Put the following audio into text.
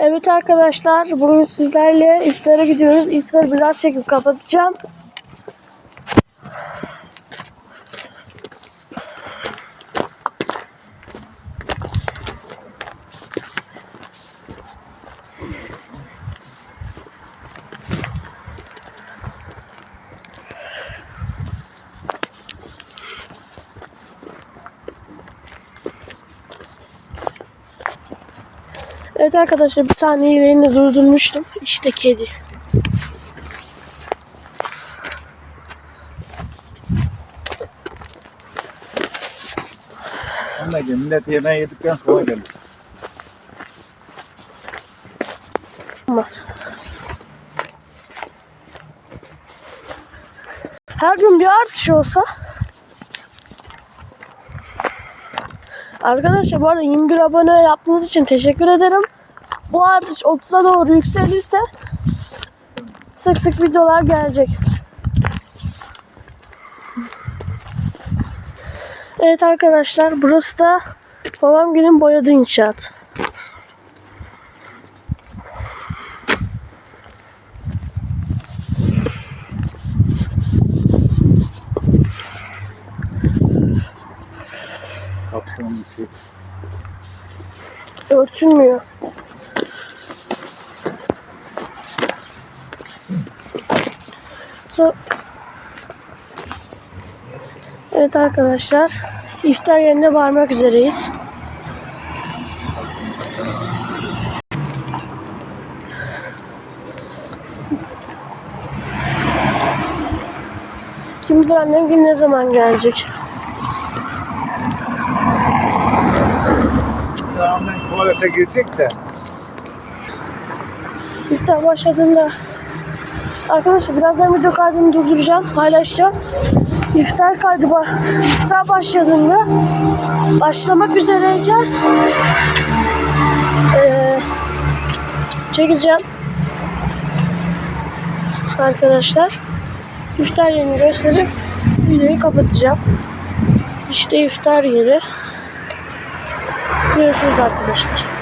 Evet arkadaşlar bugün sizlerle iftara gidiyoruz. İftarı biraz çekip kapatacağım. Evet arkadaşlar bir tane iğneyi durdurmuştum. İşte kedi. Anneciğim millet yemeği yedikten sonra gelir. Olmaz. Her gün bir artış olsa Arkadaşlar bu arada 21 abone yaptığınız için teşekkür ederim. Bu artış 30'a doğru yükselirse sık sık videolar gelecek. Evet arkadaşlar burası da babam günün boyadığı inşaat. Kapsamlı bir şey. Evet arkadaşlar. iftar yerine varmak üzereyiz. Kim bilir annem gün ne zaman gelecek. Tuvalete girecek de. İftar başladığında Arkadaşlar birazdan video kaydını durduracağım, paylaşacağım. İftar kaydı ba- iftar başladığında başlamak üzereyken eee çekeceğim. Arkadaşlar iftar yerini gösterip videoyu kapatacağım. İşte iftar yeri. Görüşürüz arkadaşlar.